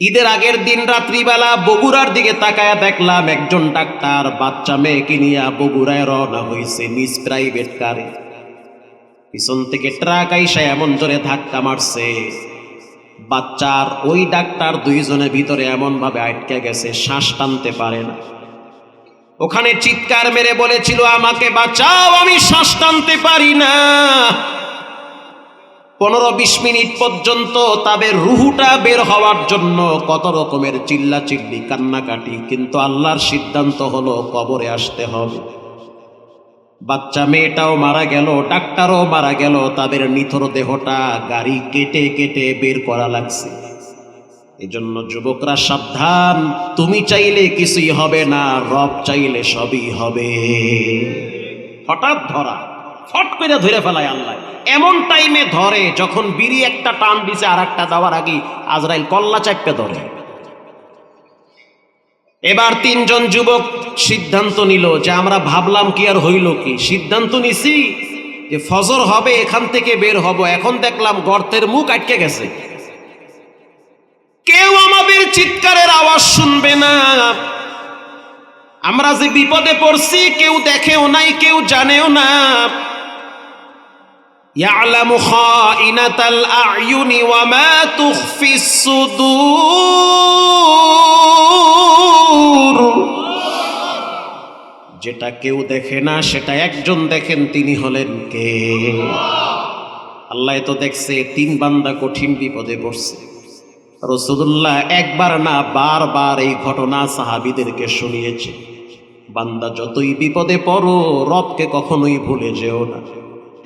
ঈদের আগের দিন রাত্রিবেলা বগুড়ার দিকে তাকায়া দেখলাম একজন ডাক্তার বাচ্চা মেয়েকে নিয়ে বগুড়ায় রওনা হয়েছে নিজ প্রাইভেট কারে পিছন থেকে ট্রাক আইসা এমন জোরে ধাক্কা মারছে। বাচ্চার ওই ডাক্তার দুইজনের ভিতরে এমন ভাবে আটকে গেছে, শ্বাস টানতে পারে না। ওখানে চিৎকার মেরে বলেছিল, আমাকে বাঁচাও, আমি শ্বাস টানতে পারি না। পনেরো বিশ মিনিট পর্যন্ত তাদের রুহুটা বের হওয়ার জন্য কত রকমের চিল্লা চিল্লি কান্নাকাটি, কিন্তু আল্লাহর সিদ্ধান্ত হলো কবরে আসতে হবে। বাচ্চা মেয়েটাও মারা গেল, ডাক্তারও মারা গেল, তাদের নিথর দেহটা গাড়ি কেটে কেটে বের করা লাগছে। এজন্য যুবকরা সাবধান, তুমি চাইলে কিছুই হবে না, রব চাইলে সবই হবে। হঠাৎ ধরা। ফট করে ধরে ফেলায় আল্লাহ। এমন টাইমে ধরে যখন বিড়ি একটা টান দিছে আর একটা দেওয়ার আগে আজরাইল কল্লা চাপতে ধরে। এবার তিনজন যুবক সিদ্ধান্ত নিল যে আমরা ভাবলাম কি আর হইল কি। সিদ্ধান্ত নিছি যে ফজর হবে, এখান থেকে বের হব। এখন দেখলাম গর্তের মুখ আটকে গেছে। কেউ আমাদের চিৎকারের আওয়াজ শুনবে না। আমরা যে বিপদে পড়ছি, কেউ দেখেও নাই, কেউ জানেও না। يعلم خائنة الأعين وما تخفي الصدور যেটা কেউ দেখে না সেটা একজন দেখেন তিনি হলেন কে আল্লাহ তো দেখছে তিন বান্দা কঠিন বিপদে পড়ছে রসুল্লাহ একবার না বারবার এই ঘটনা সাহাবিদেরকে শুনিয়েছে বান্দা যতই বিপদে পড়ো রবকে কখনোই ভুলে যেও না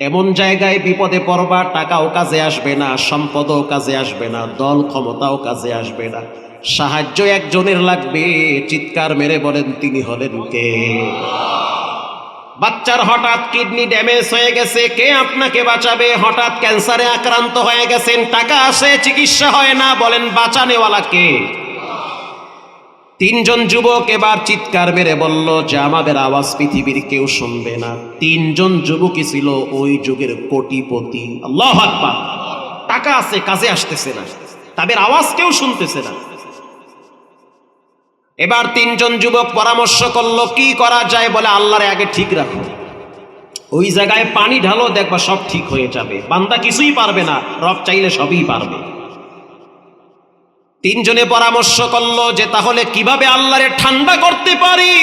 এমন জায়গায় বিপদে পড়বা টাকাও কাজে আসবে না, সম্পদও কাজে আসবে না, দল ক্ষমতাও কাজে আসবে না। সাহায্য একজনের লাগবে, চিৎকার মেরে বলেন তিনি হলেন কে? বাচ্চার হঠাৎ কিডনি ড্যামেজ হয়ে গেছে, কে আপনাকে বাঁচাবে? হঠাৎ ক্যান্সারে আক্রান্ত হয়ে গেছেন, টাকা আসে, চিকিৎসা হয় না, বলেন বাঁচানেওয়ালা কে? তিনজন যুবক এবার চিৎকার মেরে বলল যে আমাদের আওয়াজ পৃথিবীর কেউ শুনবে না। তিনজন যুবকই ছিল ওই যুগের কোটিপতি। টাকা আছে, কাজে আসতেছে না। তাদের আওয়াজ কেউ শুনতেছে না। এবার তিনজন যুবক পরামর্শ করল, কি করা যায়? বলে আল্লাহরে আগে ঠিক রাখো। ওই জায়গায় পানি ঢালো, দেখবা সব ঠিক হয়ে যাবে। বান্দা কিছুই পারবে না, রব চাইলে সবই পারবে। তিনজনে পরামর্শ করল যে তাহলে কীভাবে আল্লাহরে ঠান্ডা করতে পারি?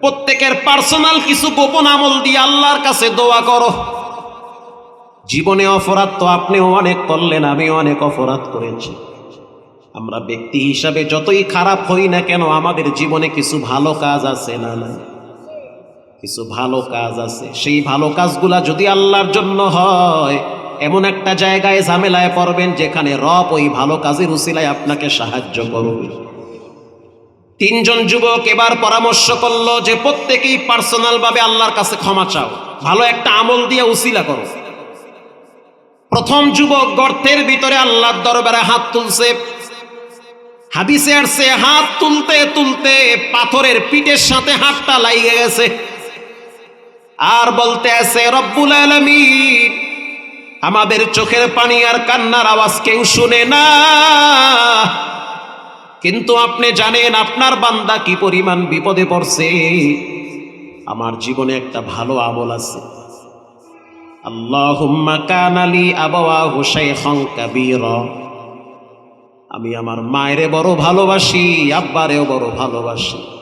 প্রত্যেকের পার্সোনাল কিছু গোপন আমল দিয়ে আল্লাহর কাছে দোয়া করো। জীবনে অপরাধ তো আপনিও অনেক করলেন, আমিও অনেক অপরাধ করেছি। আমরা ব্যক্তি হিসাবে যতই খারাপ হই না কেন, আমাদের জীবনে কিছু ভালো কাজ আছে না না কিছু ভালো কাজ আছে। সেই ভালো কাজগুলা যদি আল্লাহর জন্য হয় এমন একটা জায়গায় ঝামেলায় পড়বেন যেখানে রব ওই ভালো কাজের উসিলায় আপনাকে সাহায্য করবে। তিনজন যুবক এবার পরামর্শ করল যে প্রত্যেকেই পার্সোনাল ভাবে আল্লাহর কাছে ক্ষমা চাও, ভালো একটা আমল দিয়ে উসিলা করো। প্রথম যুবক গর্তের ভিতরে আল্লাহর দরবারে হাত তুলছে। হাদিসে আসছে, হাত তুলতে তুলতে পাথরের পিঠের সাথে হাতটা লাগিয়ে গেছে। আর বলতে আছে, রব্বুল আলমিন আমাদের চোখের পানি আর কান্নার আওয়াজ কেউ শুনে না। কিন্তু আপনি জানেন, আপনার বান্দা কি পরিমাণ বিপদে পড়ছে? আমার জীবনে একটা ভালো আমল আছে। আমি আমার মায়েরে বড় ভালোবাসি, আব্বারেও বড় ভালোবাসি।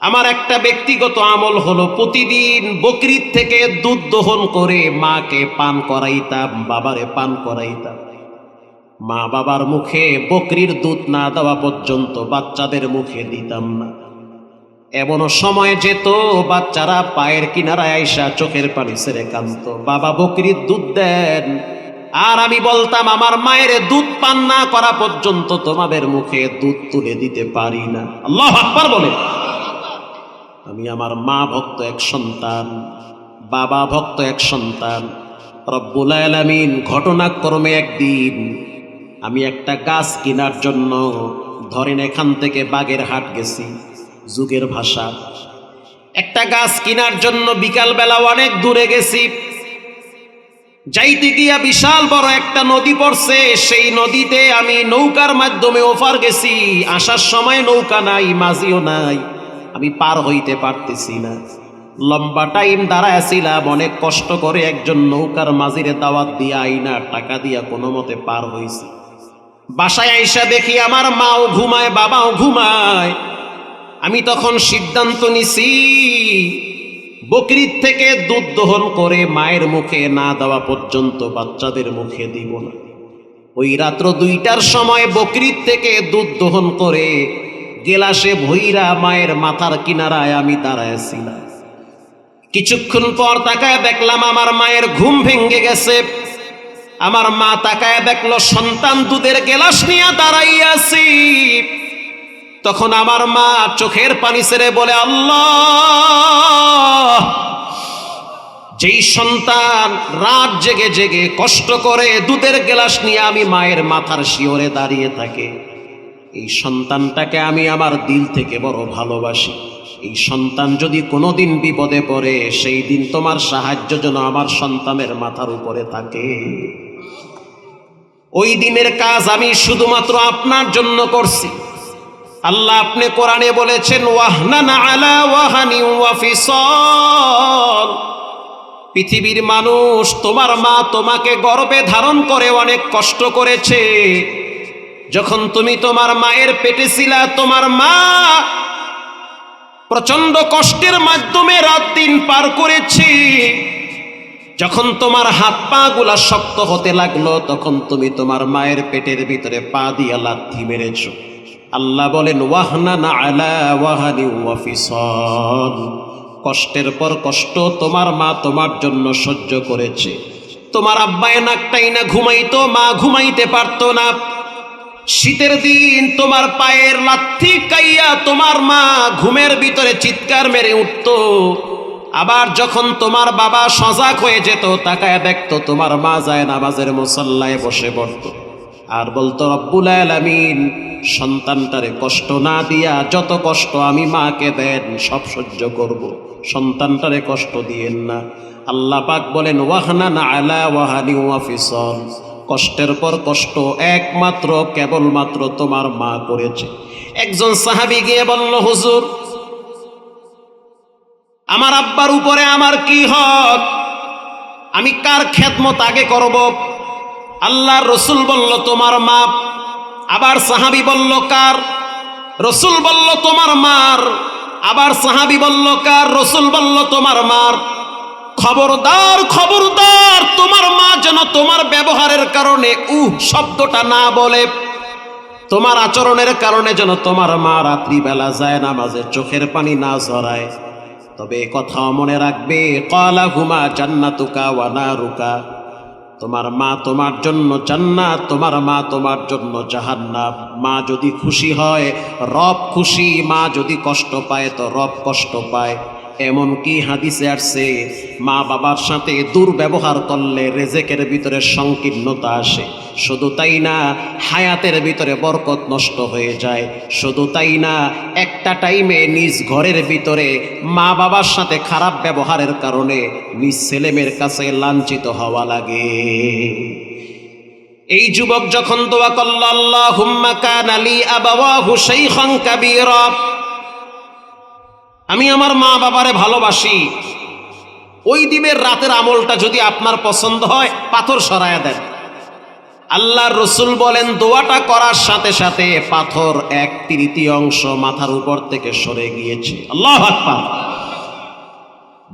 আমার একটা ব্যক্তিগত আমল হলো, প্রতিদিন বকরির থেকে দুধ দহন করে মাকে পান করাইতাম, বাবারে পান করাইতাম। মা বাবার মুখে বকরির দুধ না দেওয়া পর্যন্ত বাচ্চাদের মুখে দিতাম না। এমন সময় যেত, বাচ্চারা পায়ের কিনারায় আইসা চোখের পানি সেরে কান্ত বাবা বকরির দুধ দেন, আর আমি বলতাম, আমার মায়ের দুধ পান না করা পর্যন্ত তোমাদের মুখে দুধ তুলে দিতে পারি না। আল্লাহ আকবার বলে। আমি আমার মা ভক্ত এক সন্তান, বাবা ভক্ত এক সন্তান। রব্বুল আলামিন ঘটনাক্রমে একদিন আমি একটা গাছ কেনার জন্য ধরেন এখান থেকে বাগের হাট গেছি, যুগের ভাষা। একটা গাছ কেনার জন্য বিকালবেলা অনেক দূরে গেছি। যাইতে গিয়া বিশাল বড় একটা নদী পড়ছে, সেই নদীতে আমি নৌকার মাধ্যমে ওফার গেছি। আসার সময় নৌকা নাই, মাঝিও নাই। আমি পার হইতে পারতেছি না। লম্বা টাইম দাঁড়ায় ছিলাম অনেক কষ্ট করে একজন নৌকার মাঝিরে দাওয়াত দিয়ে আইনা টাকা দিয়া কোনো মতে পার হইছি। বাসায় আইসা দেখি আমার মাও ঘুমায়, বাবাও ঘুমায়। আমি তখন সিদ্ধান্ত নিছি, বকরির থেকে দুধ দহন করে মায়ের মুখে না দেওয়া পর্যন্ত বাচ্চাদের মুখে দিব না। ওই রাত্র দুইটার সময় বকরির থেকে দুধ দহন করে গেলাসে ভৈরা মায়ের মাথার কিনারায় আমি দাঁড়াইছিলাম কিছুক্ষণ পর তাকায় দেখলাম আমার মায়ের ঘুম ভেঙে গেছে। আমার মা তাকায় দেখল, সন্তান দুধের গেলাস নিয়ে দাঁড়াইয়াছি। তখন আমার মা চোখের পানি ছেড়ে বলে, আল্লাহ, যেই সন্তান রাত জেগে জেগে কষ্ট করে দুধের গেলাস নিয়ে আমি মায়ের মাথার শিওরে দাঁড়িয়ে থাকে। এই সন্তানটাকে আমি আমার দিল থেকে বড় ভালোবাসি। এই সন্তান যদি কোনোদিন বিপদে পড়ে, সেই দিন তোমার সাহায্য যেন আমার সন্তানের মাথার উপরে থাকে। ওই দিনের কাজ আমি শুধুমাত্র আপনার জন্য করছি। আল্লাহ আপনি কোরআনে বলেছেন, ওয়াহনান আলা ওয়াহানি ওয়াফিসল পৃথিবীর মানুষ তোমার মা তোমাকে গর্বে ধারণ করে অনেক কষ্ট করেছে। যখন তুমি তোমার মায়ের পেটে ছিলা, তোমার মা প্রচণ্ড কষ্টের মাধ্যমে রাত দিন পার করেছি। যখন তোমার হাত পা গুলা শক্ত হতে লাগল, তখন তুমি তোমার মায়ের পেটের ভিতরে পা দিয়া লাথি মেরেছ। আল্লাহ বলেন ওয়াহনা না আলা ওয়াহানি ওয়াফিসল কষ্টের পর কষ্ট তোমার মা তোমার জন্য সহ্য করেছে। তোমার আব্বায় নাকটাই না ঘুমাইতো, মা ঘুমাইতে পারতো না। শীতের দিন তোমার পায়ের লাথি কাইয়া তোমার মা ঘুমের ভিতরে চিৎকার মেরে উঠতো। আবার যখন তোমার বাবা সজাগ হয়ে যেত, তাকায় দেখতো তোমার মা যায় নামাজের মুসল্লায় বসে পড়ত। আর বলতো, রব্বুল আলামিন, সন্তানটারে কষ্ট না দিয়া যত কষ্ট আমি মাকে দেন, সব সহ্য করব। সন্তানটারে কষ্ট দিয়েন না। আল্লাহ পাক বলেন, ওয়াহনা না আলা ওয়াহানি ওয়াফিসল কষ্টের পর কষ্ট একমাত্র, কেবলমাত্র তোমার মা করেছে। একজন সাহাবি গিয়ে বলল, হুজুর, আমার আব্বার উপরে আমার কি হক? আমি কার খেদমত আগে করব? আল্লাহ রসুল বলল, তোমার মা আবার সাহাবি বলল, কার? রসুল বলল, তোমার মার। আবার সাহাবি বলল, কার? রসুল বলল, তোমার মার। খবরদার খবরদার, তোমার মা যেন তোমার ব্যবহারের কারণে, উহ, শব্দটা না বলে। তোমার আচরণের কারণে যেন তোমার মা রাত্রিবেলা যায় না মাঝে চোখের পানি না ঝরায়। তবে কথাও মনে রাখবে কলা হুমা জান্নাতুকা ওয়ানা রুকা তোমার মা তোমার জন্য জান্নাত, তোমার মা তোমার জন্য জাহান্নাম। মা যদি খুশি হয়, রব খুশি, মা যদি কষ্ট পায়, তো রব কষ্ট পায়। এমন কি হাদিসে আসছে, মা বাবার সাথে দুর্ব্যবহার করলে রেজেকের ভিতরে সংকীর্ণতা আসে। শুধু তাই না, হায়াতের ভিতরে বরকত নষ্ট হয়ে যায়। শুধু তাই না, একটা টাইমে নিজ ঘরের ভিতরে মা বাবার সাথে খারাপ ব্যবহারের কারণে নিজ ছেলেমেয়ের কাছে লাঞ্ছিত হওয়া লাগে। এই যুবক যখন দোয়া করল আল্লাহ হুম্মা কান আলী আবাওয়া হুসাই কাবির। আমি আমার মা বাবারে ভালোবাসি। ওই দিনের রাতের আমলটা যদি আপনার পছন্দ হয়, পাথর সরায়া দেন। আল্লাহ রসুল বলেন, দোয়াটা করার সাথে সাথে পাথর এক তৃতীয় অংশ মাথার উপর থেকে সরে গিয়েছে। আল্লাহ আকবার।